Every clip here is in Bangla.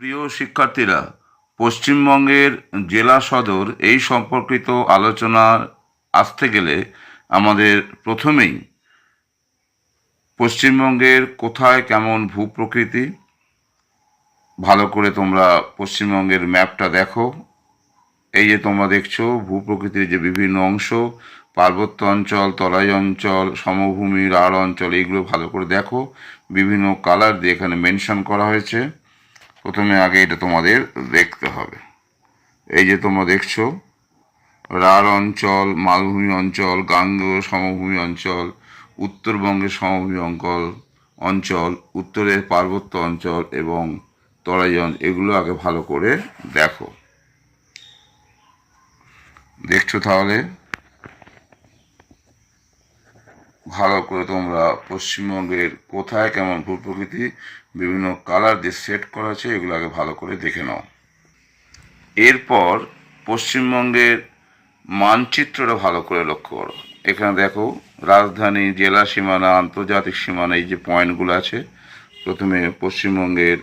প্রিয় শিক্ষার্থীরা, পশ্চিমবঙ্গের জেলা সদর এই সম্পর্কিত আলোচনা আসতে গেলে আমাদের প্রথমেই পশ্চিমবঙ্গের কোথায় কেমন ভূপ্রকৃতি, ভালো করে তোমরা পশ্চিমবঙ্গের ম্যাপটা দেখো। এই যে তোমরা দেখছ, ভূপ্রকৃতির যে বিভিন্ন অংশ, পার্বত্য অঞ্চল তরাই অঞ্চল, সমভূমি, রাঢ় অঞ্চল, এইগুলো ভালো করে দেখো। বিভিন্ন কালার দিয়ে এখানে মেনশন করা হয়েছে। প্রথমে আগে এটা তোমাদের দেখতে হবে। এই যে তোমরা দেখছ, রাঢ় অঞ্চল, মালভূমি অঞ্চল, গাঙ্গেয় সমভূমি অঞ্চল, উত্তরবঙ্গের সমভূমি অঞ্চল অঞ্চল, উত্তরের পার্বত্য অঞ্চল এবং তরাই এগুলো আগে ভালো করে দেখো। দেখছ তাহলে? ভালো করে তোমরা পশ্চিমবঙ্গের কোথায় কেমন ভূপ্রকৃতি বিভিন্ন কালার দিয়ে সেট করা আছে, এগুলো আগে ভালো করে দেখে নাও। এরপর পশ্চিমবঙ্গের মানচিত্রটা ভালো করে লক্ষ্য করো। এখানে দেখো, রাজধানী, জেলা সীমানা, আন্তর্জাতিক সীমানা, এই যে পয়েন্টগুলো আছে, প্রথমে পশ্চিমবঙ্গের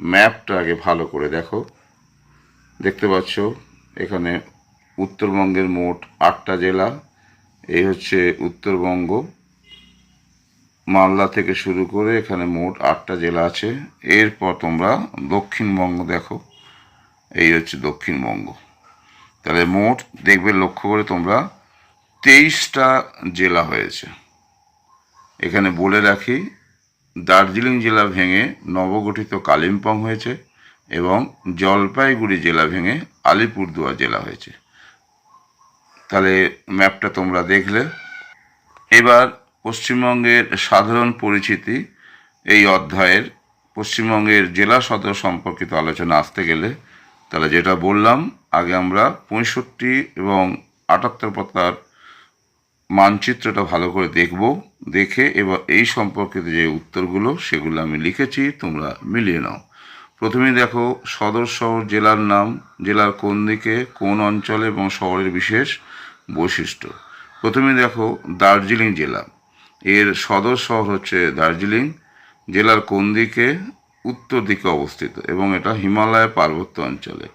ম্যাপটা আগে ভালো করে দেখো। দেখতে পাচ্ছ, এখানে উত্তরবঙ্গের মোট আটটা জেলা এই হচ্ছে উত্তরবঙ্গ। মালদা থেকে শুরু করে এখানে মোট আটটা জেলা আছে। এরপর তোমরা দক্ষিণবঙ্গ দেখো। এই হচ্ছে দক্ষিণবঙ্গ। তাহলে মোট দেখবে লক্ষ্য করে তোমরা তেইশটা জেলা হয়েছে। এখানে বলে রাখি, দার্জিলিং জেলা ভেঙে নবগঠিত কালিম্পং হয়েছে এবং জলপাইগুড়ি জেলা ভেঙে আলিপুরদুয়ার জেলা হয়েছে। তাহলে ম্যাপটা তোমরা দেখলে। এবার পশ্চিমবঙ্গের সাধারণ পরিচিতি এই অধ্যায়ের। পশ্চিমবঙ্গের জেলা সদর সম্পর্কিত আলোচনা আসতে গেলে, তাহলে যেটা বললাম, আগে আমরা পঁয়ষট্টি এবং আটাত্তর পাতার মানচিত্রটা ভালো করে দেখব। দেখে এবার এই সম্পর্কিত যে উত্তরগুলো, সেগুলো আমি লিখেছি, তোমরা মিলিয়ে নাও। প্রথমেই দেখো, সদর শহর জেলার নাম, জেলার কোন দিকে, কোন অঞ্চলে এবং শহরের বিশেষ। বৈশিষ্ট্য। প্রথমে দেখো দার্জিলিং জেলা। এর সদর শহর হচ্ছে দার্জিলিং। জেলার কোন দিকে? উত্তর দিকে অবস্থিত এবং এটা হিমালয় পার্বত্য অঞ্চলে।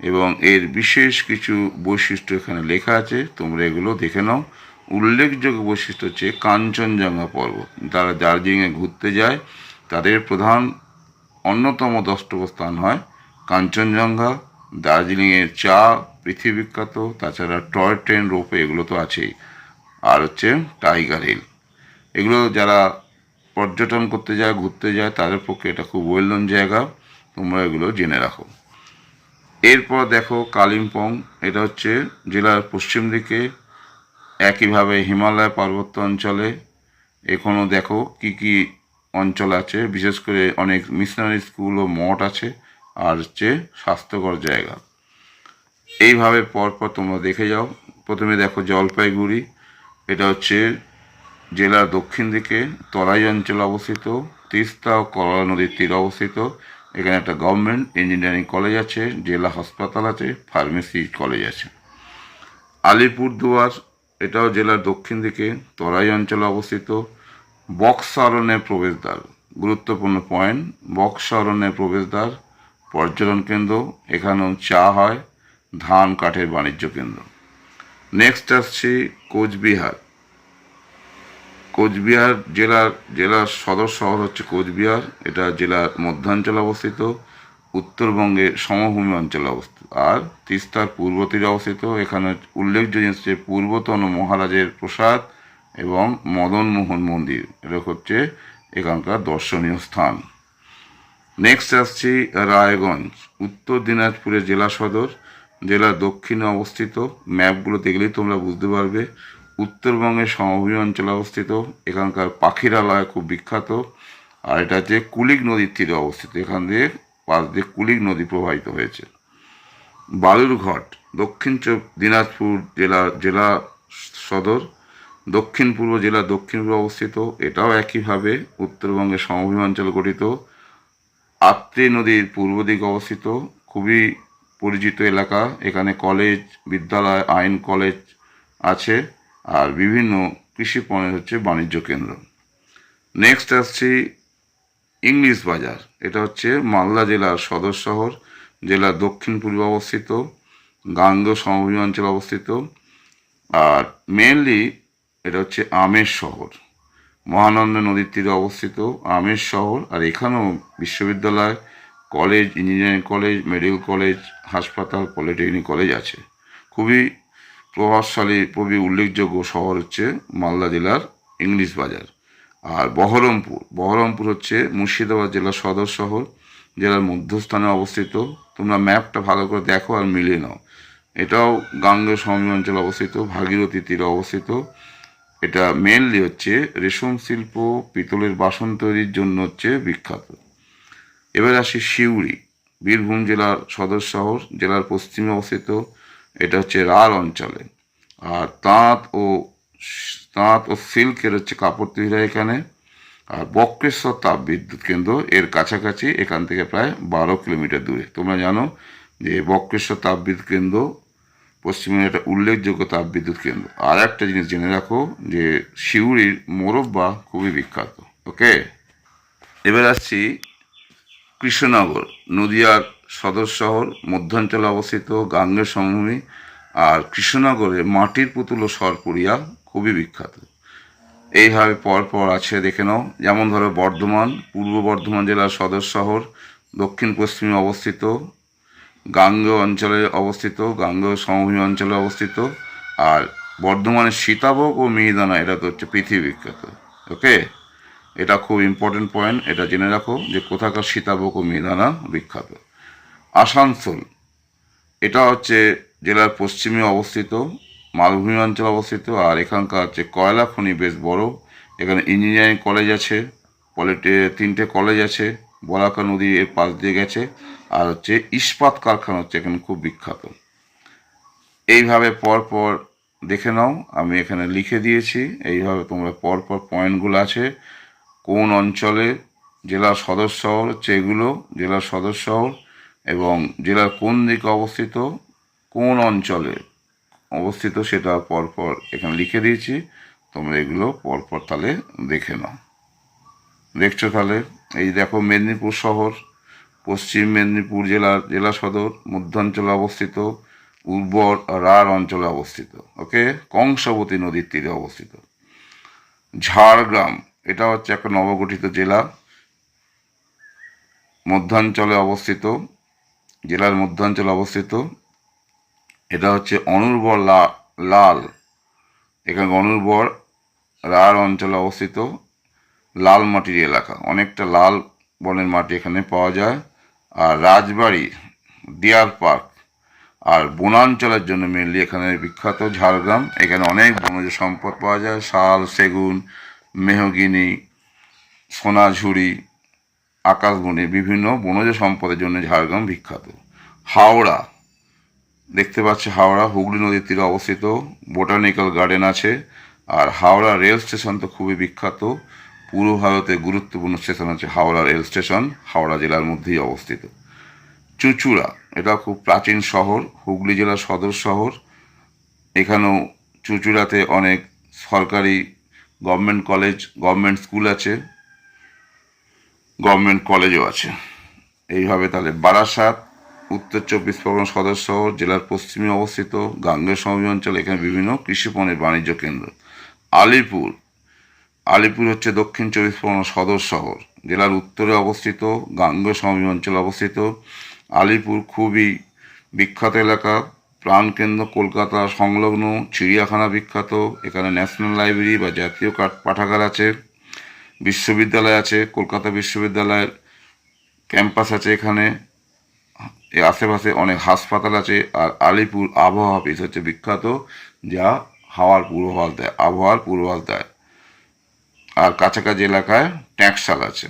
এবং এর বিশেষ কিছু বৈশিষ্ট্য এখানে লেখা আছে, তোমরা এগুলো দেখে নাও। উল্লেখযোগ্য বৈশিষ্ট্য হচ্ছে কাঞ্চনজঙ্ঘা পর্বত। যারা দার্জিলিংয়ে ঘুরতে যায়, তাদের প্রধান অন্যতম দ্রষ্টব্য স্থান হয় কাঞ্চনজঙ্ঘা। দার্জিলিংয়ের চা পৃথিবী বিখ্যাত তাছাড়া টয় ট্রেন, রোপে এগুলো তো আছেই। আর হচ্ছে টাইগার হিল। এগুলো যারা পর্যটন করতে যায়, ঘুরতে যায়, তাদের পক্ষে এটা খুব ওয়েল নন জায়গা। তোমরা এগুলো জেনে রাখো। এরপর দেখো কালিম্পং। এটা হচ্ছে জেলার পশ্চিম দিকে। একইভাবে হিমালয় পার্বত্য অঞ্চলে। এখনও দেখো কি কি অঞ্চল আছে। বিশেষ করে অনেক মিশনারি স্কুল ও মঠ আছে। আর হচ্ছে স্বাস্থ্যকর জায়গা। এইভাবে পরপর তোমরা দেখে যাও। প্রথমে দেখো জলপাইগুড়ি, এটা হচ্ছে জেলার দক্ষিণ দিকে, তরাই অঞ্চলে অবস্থিত, তিস্তা ও করলা নদীর তীরে অবস্থিত। এখানে একটা গভর্নমেন্ট ইঞ্জিনিয়ারিং কলেজ আছে, জেলা হাসপাতাল আছে ফার্মেসি কলেজ আছে। আলিপুরদুয়ার, এটাও জেলার দক্ষিণ দিকে, তরাই অঞ্চলে অবস্থিত। বক্সা অরণ্যের প্রবেশদ্বার, গুরুত্বপূর্ণ পয়েন্ট বক্সা অরণ্যের প্রবেশদ্বার, পর্যটন কেন্দ্র, এখানেও চা হয়। ধান কাঠের বাণিজ্য কেন্দ্র। নেক্সট আসছি কোচবিহার। কোচবিহার জেলার জেলার সদর শহর হচ্ছে কোচবিহার। এটা জেলার মধ্যাঞ্চলে অবস্থিত। উত্তরবঙ্গের সমভূমি অঞ্চলে অবস্থিত। আর তিস্তার পূর্ব তীরে অবস্থিত। এখানে উল্লেখযোগ্য হচ্ছে পূর্বতন মহারাজের প্রসাদ এবং মদনমোহন মন্দির। এটা হচ্ছে এখানকার দর্শনীয় স্থান। নেক্সট আসছি রায়গঞ্জ। উত্তর দিনাজপুরের জেলা সদর। জেলার দক্ষিণে অবস্থিত ম্যাপগুলো দেখলেই তোমরা বুঝতে পারবে। উত্তরবঙ্গের সমভূমি অঞ্চলে অবস্থিত। এখানকার পাখিরালয় খুব বিখ্যাত। আর এটা হচ্ছে কুলিক নদীর তীরে অবস্থিত। এখান দিয়ে পাশ দিয়ে কুলিক নদী প্রবাহিত হয়েছে। বালুরঘাট, দক্ষিণ দিনাজপুর জেলা জেলা সদর, দক্ষিণ পূর্ব জেলা, দক্ষিণ পূর্ব অবস্থিত। এটাও একইভাবে উত্তরবঙ্গের সমভূমি অঞ্চল গঠিত। আত্রে নদীর পূর্ব দিকে অবস্থিত। খুবই পরিচিত এলাকা। এখানে কলেজ, বিদ্যালয়, আইন কলেজ আছে আর বিভিন্ন কৃষি পণ্যের হচ্ছে বাণিজ্য কেন্দ্র। নেক্সট আসছি ইংলিশ বাজার। এটা হচ্ছে মালদা জেলার সদর শহর। জেলার দক্ষিণ পূর্বে অবস্থিত গাঙ্গ সমভূমি অঞ্চলে অবস্থিত আর মেনলি এটা হচ্ছে আমের শহর। মহানন্দা নদীর তীরে অবস্থিত আমের শহর আর এখানেও বিশ্ববিদ্যালয় college, engineering college, medical college, হাসপাতাল, পলিটেকনিক কলেজ আছে। খুবই প্রভাবশালী, খুবই উল্লেখযোগ্য শহর হচ্ছে মালদা জেলার ইংলিশ বাজার। আর বহরমপুর বহরমপুর হচ্ছে মুর্শিদাবাদ জেলার সদর শহর, জেলার মধ্যস্থানে অবস্থিত। তোমরা ম্যাপটা ভালো করে দেখো আর মিলিয়ে নাও। এটাও গাঙ্গ সমভূমি অঞ্চলে অবস্থিত, ভাগীরথী তীরে অবস্থিত। এটা মেনলি হচ্ছে রেশম শিল্প, পিতলের বাসন তৈরির জন্য হচ্ছে বিখ্যাত। এবার আসি সিউড়ি বীরভূম জেলার সদর শহর, জেলার পশ্চিমে অবস্থিত। এটা হচ্ছে রার অঞ্চলে। আর তাঁত ও তাঁত ও সিল্কের হচ্ছে কাপড় তৈরি হয় এখানে। আর বক্রেশ্বর তাপ বিদ্যুৎ কেন্দ্র, এর কাছাকাছি, এখান থেকে প্রায় বারো কিলোমিটার দূরে। তোমরা জানো যে বক্রেশ্বর তাপ বিদ্যুৎ কেন্দ্র পশ্চিমবঙ্গের একটা উল্লেখযোগ্য তাপ বিদ্যুৎ কেন্দ্র। আর একটা জিনিস জেনে রাখো যে সিউড়ির মোরব্বা খুবই বিখ্যাত। ওকে? এবার আসছি কৃষ্ণনগর, নদিয়ার সদর শহর, মধ্যাঞ্চলে অবস্থিত গাঙ্গের সমভূমি আর কৃষ্ণনগরে মাটির পুতুল ও সরপুরিয়া খুবই বিখ্যাত। এইভাবে পর পর আছে, দেখে নাও। যেমন ধরো বর্ধমান, পূর্ব বর্ধমান জেলার সদর শহর, দক্ষিণ পশ্চিমে অবস্থিত গাঙ্গ অঞ্চলে অবস্থিত গাঙ্গ সমভূমি অঞ্চলে অবস্থিত, আর বর্ধমানের সীতাভোগ ও মিহিদানা, এটা তো হচ্ছে পৃথিবী বিখ্যাত। ওকে এটা খুব ইম্পর্টেন্ট পয়েন্ট এটা জেনে রাখো যে কোথাকার সীতাভোগ ও মিহিদানা বিখ্যাত। আসানসোল, এটা হচ্ছে জেলার পশ্চিমে অবস্থিত, মালভূমি অঞ্চলে অবস্থিত, আর এখানকার হচ্ছে কয়লা খনি বেশ বড়। এখানে ইঞ্জিনিয়ারিং কলেজ আছে পলিটে তিনটে কলেজ আছে, বলাকা নদী এর পাশ দিয়ে গেছে, আর হচ্ছে ইস্পাত কারখানা হচ্ছে এখানে খুব বিখ্যাত। এইভাবে পর পর দেখে নাও, আমি এখানে লিখে দিয়েছি, এইভাবে তোমরা পর পর পয়েন্টগুলো আছে কোন অঞ্চলে জেলার সদর শহর হচ্ছে এগুলো জেলার সদর শহর এবং জেলার কোন দিকে অবস্থিত, কোন অঞ্চলে অবস্থিত সেটা পরপর এখানে লিখে দিয়েছি। তোমরা এগুলো পরপর তাহলে দেখে নাও। দেখছ তাহলে? এই দেখো মেদিনীপুর শহর, পশ্চিম মেদিনীপুর জেলার জেলা সদর, মধ্যাঞ্চলে অবস্থিত, উর্বর রার অঞ্চলে অবস্থিত ওকে কংসাবতী নদীর তীরে অবস্থিত। ঝাড়গ্রাম এটা হচ্ছে একটা নবগঠিত জেলা। মধ্যাঞ্চলে অবস্থিত। জেলার মধ্যাঞ্চলে অবস্থিত। এটা হচ্ছে অনুর্বর লাল। এখানে অনুর্বর রার অঞ্চলে অবস্থিত। লাল মাটির এলাকা। অনেকটা লাল বনের মাটি এখানে পাওয়া যায়। আর রাজবাড়ি ডিয়ার পার্ক। আর বনাঞ্চলের জন্য মেনলি এখানে বিখ্যাত ঝাড়গ্রাম। এখানে অনেক বনজ সম্পদ পাওয়া যায়। শাল, সেগুন মেহগিনি, সোনাঝুরি, আকাশবনি বিভিন্ন বনজ সম্পদের জন্য ঝাড়গ্রাম বিখ্যাত। হাওড়া, দেখতে পাচ্ছি হাওড়া, হুগলি নদীর তীরে অবস্থিত, বোটানিক্যাল গার্ডেন আছে, আর হাওড়া রেল স্টেশন তো খুবই বিখ্যাত। পূর্ব ভারতে গুরুত্বপূর্ণ স্টেশন হচ্ছে হাওড়া রেল স্টেশন, হাওড়া জেলার মধ্যেই অবস্থিত। চুচুড়া, এটা খুব প্রাচীন শহর, হুগলি জেলার সদর শহর। এখানেও চুচুড়াতে অনেক সরকারি গভর্নমেন্ট কলেজ, গভর্নমেন্ট স্কুল আছে, গভর্নমেন্ট কলেজও আছে। এইভাবে তাহলে বারাসাত, উত্তর চব্বিশ পরগনা সদর শহর, জেলার পশ্চিমে অবস্থিত গাঙ্গেয় সমভূমি অঞ্চল, এখানে বিভিন্ন কৃষি পণ্যের বাণিজ্য কেন্দ্র। আলিপুর আলিপুর হচ্ছে দক্ষিণ চব্বিশ পরগনা সদর শহর, জেলার উত্তরে অবস্থিত গাঙ্গেয় সমভূমি অঞ্চলে অবস্থিত। আলিপুর খুবই বিখ্যাত এলাকা প্রাণকেন্দ্র, কলকাতা সংলগ্ন, চিড়িয়াখানা বিখ্যাত, এখানে ন্যাশনাল লাইব্রেরি বা জাতীয় পাঠাগার আছে, বিশ্ববিদ্যালয় আছে, কলকাতা বিশ্ববিদ্যালয়ের ক্যাম্পাস আছে এখানে এর আশেপাশে অনেক হাসপাতাল আছে, আর আলিপুর আবহাওয়া অফিস হচ্ছে বিখ্যাত, যা হাওয়ার পূর্বাভাস দেয়, আবহাওয়ার পূর্বাভাস দেয়। আর কাছাকাছি এলাকায় ট্যাক্সাল আছে।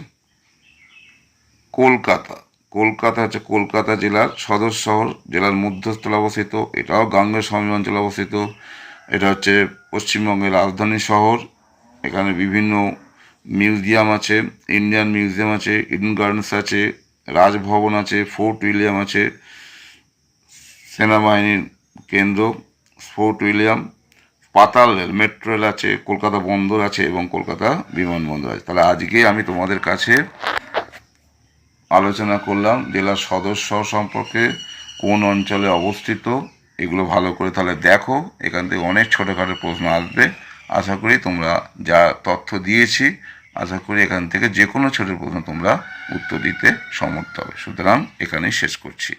কলকাতা। কলকাতা হচ্ছে কলকাতা জেলার সদর শহর, জেলার মধ্যস্থলে অবস্থিত। এটাও গাঙ্গেয় সমভূমি অঞ্চলে অবস্থিত। এটা হচ্ছে পশ্চিমবঙ্গের রাজধানী শহর। এখানে বিভিন্ন মিউজিয়াম আছে, ইন্ডিয়ান মিউজিয়াম আছে, ইডেন গার্ডেন্স আছে, রাজভবন আছে, ফোর্ট উইলিয়াম আছে সেনাবাহিনীর কেন্দ্র, ফোর্ট উইলিয়াম, পাতাল রেল, মেট্রো রেল আছে, কলকাতা বন্দর আছে এবং কলকাতা বিমানবন্দর আছে। তাহলে আজকে আমি তোমাদের কাছে আলোচনা করলাম, জেলার সদস্য সম্পর্কে কোন অঞ্চলে অবস্থিত, এগুলো ভালো করে তাহলে দেখো, এখান থেকে অনেক ছোটোখাটো প্রশ্ন আসবে। আশা করি তোমরা যা তথ্য দিয়েছি, আশা করি এখান থেকে যে কোনো ছোটো প্রশ্ন তোমরা উত্তর দিতে সমর্থ হবে। সুতরাং এখানেই শেষ করছি।